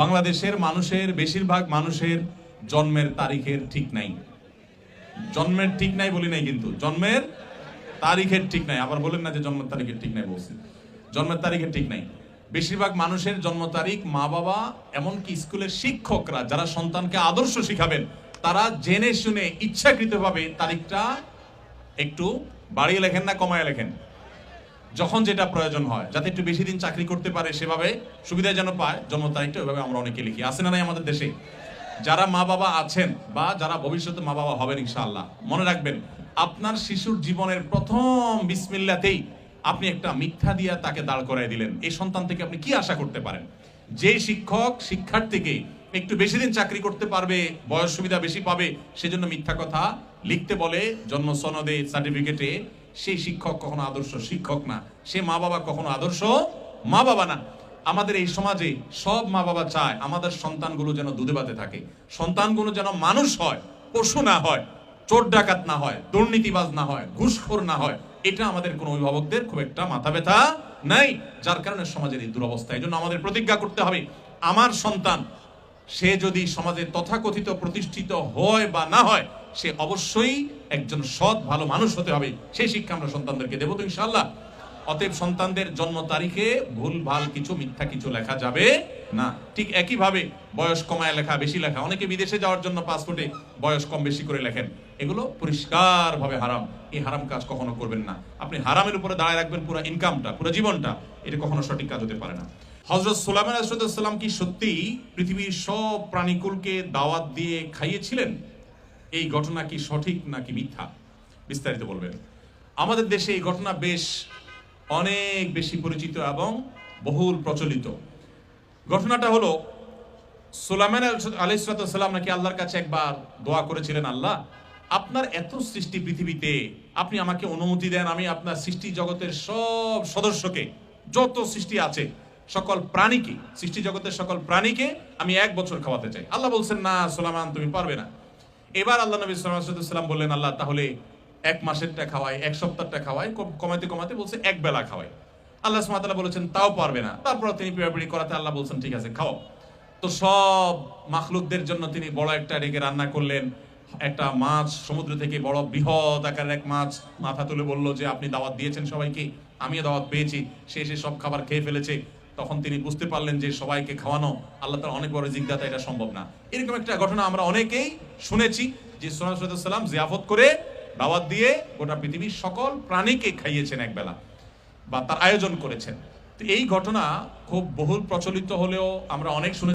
বাংলাদেশের মানুষের, বেশিরভাগ মানুষের জন্মের তারিখের ঠিক নাই। জন্মের ঠিক নাই বলি নাই কিন্তু। জন্মের তারিখের ঠিক নাই। আবার বলেন না যে জন্মের তারিখের ঠিক নাই বলছি। জন্মের তারিখের ঠিক নাই। বেশিরভাগ মানুষের জন্ম তারিখ মা বাবা, এমনকি স্কুলের শিক্ষকরা যারা সন্তানকে আদর্শ শিখাবেন, তারা জেনে শুনে ইচ্ছাকৃতভাবে তারিখটা একটু বাড়িয়ে লেখেন না কমায় লেখেন? যখন যেটা প্রয়োজন হয়, যাতে একটু বেশি দিন চাকরি করতে পারে সেভাবে সুবিধা যেন পায়, জন্ম তারিখটা ওইভাবে আমরা অনেকে লিখি। আছে না নাই আমাদের দেশে? যারা মা বাবা আছেন বা যারা ভবিষ্যতে মা বাবা হবেন ইনশাআল্লাহ, মনে রাখবেন, আপনার শিশুর জীবনের প্রথম বিসমিল্লাতেই আপনি একটা মিথ্যা দিয়া তাকে দাঁড় করাই দিলেন। এই সন্তান থেকে আপনি কি আশা করতে পারেন? যে শিক্ষক, শিক্ষার্থীকে একটু বেশি দিন চাকরি করতে পারবে, বয়স সুবিধা বেশি পাবে, সেজন্য মিথ্যা কথা লিখতে বলে, জন্ম সনদে সার্টিফিকেটে সেই শিক্ষক কখনো আদর্শ শিক্ষক না। সে মা বাবা কখনো আদর্শ মা বাবা না। আমাদের এই সমাজে সব মা বাবা চায় আমাদের সন্তানগুলো যেন দুধে ভাতে থাকে। সন্তানগুলো যেন মানুষ হয়, পশু না হয়, চোর ডাকাত না হয়, দুর্নীতিবাজ না হয়, ঘুষখোর না হয়, এটা আমাদের কোনো অভিভাবকদের খুব একটা মাথা ব্যথা নাই, যার কারণে সমাজের এই দুরবস্থা। এই জন্য আমাদের প্রতিজ্ঞা করতে হবে, আমার সন্তান, সে যদি সমাজে তথাকথিত প্রতিষ্ঠিত হয় বা না হয় সে অবশ্যই একজন সৎ, ভালো মানুষ হতে হবে। সেই শিক্ষা আমরা সন্তানদেরকে দেবো তো ইনশাল্লাহ অতএব সন্তানদের জন্ম তারিখে ভুল, ভালো কিছু, মিথ্যা কিছু লেখা যাবে না। ঠিক একইভাবে বয়স কমায় লেখা, বেশি লেখা। অনেকে বিদেশে যাওয়ার জন্য পাসপোর্টে বয়স কম বেশি করে লেখেন। এগুলো পরিষ্কারভাবে হারাম। এই হারাম কাজ কখনো করবেন না। আপনি হারামের উপরে দাঁড়ায় রাখবেন পুরো ইনকামটা পুরো জীবনটা। এটা কখনো সঠিক কাজ হতে পারে না। হজরত সুলাইমান আলাইহিসসালাম কি সত্যি পৃথিবীর সব প্রাণীকুলকে দাওয়াত দিয়ে খাইয়েছিলেন? এই ঘটনা কি সঠিক নাকি মিথ্যা? বিস্তারিত বলবেন। আমাদের দেশে এই ঘটনা বেশ অনেক বেশি পরিচিত এবং বহুল প্রচলিত। ঘটনাটা হলো, সুলাইমান আলাইসালাম নাকি আল্লাহর কাছে একবার দোয়া করেছিলেন, আল্লাহ, আপনার এত সৃষ্টি পৃথিবীতে আপনি আমাকে অনুমতি দেন, আমি আপনার সৃষ্টি জগতের সব সদস্যকে, যত সৃষ্টি আছে, সকল প্রাণীকে, সৃষ্টি জগতের সকল প্রাণীকে আমি এক বছর খাওয়াতে চাই। আল্লাহ বলছেন, না সোলামান তুমি পারবে না। এবার আল্লাহ নবী সাল্লাম বললেন, আল্লাহ, তাহলে এক মাসেরটা খাওয়াই, এক সপ্তাহটা খাওয়াই, কম- কমাতে কমাতে বলছে এক বেলা খাওয়াই। আল্লাহ সুমাতাল্লাহ বলেছেন, তাও পারবে না। তারপর তিনি পিড়াপিড়ি করাতে আল্লাহ বলছেন, ঠিক আছে, খাও। তো সব মাখলুকদের জন্য তিনি বড় একটা রেগে রান্না করলেন। একটা মাছ সমুদ্র থেকে বড় বৃহৎ আকারের এক মাছ মাথা তুলে বলল যে, আপনি দাওয়াত দিয়েছেন সবাইকে, আমিও দাওয়াত পেয়েছি। সে এসে সব খাবার খেয়ে ফেলেছে। তখন তিনি বুঝতে পারলেন যে সবাইকে খাওয়ানো আল্লাহ তার অনেক বড় জিজ্ঞাসা, এটা সম্ভব না। এরকম একটা ঘটনা আমরা অনেকেই শুনেছি যে সোনাম জিয়াফত করে দাওয়াত দিয়ে গোটা পৃথিবীর সকল প্রাণীকে খাইয়েছেন একবেলা বা তার আয়োজন করেছেন। তো এই ঘটনা খুব বহুল প্রচলিত হলেও আমরা অনেক শুনে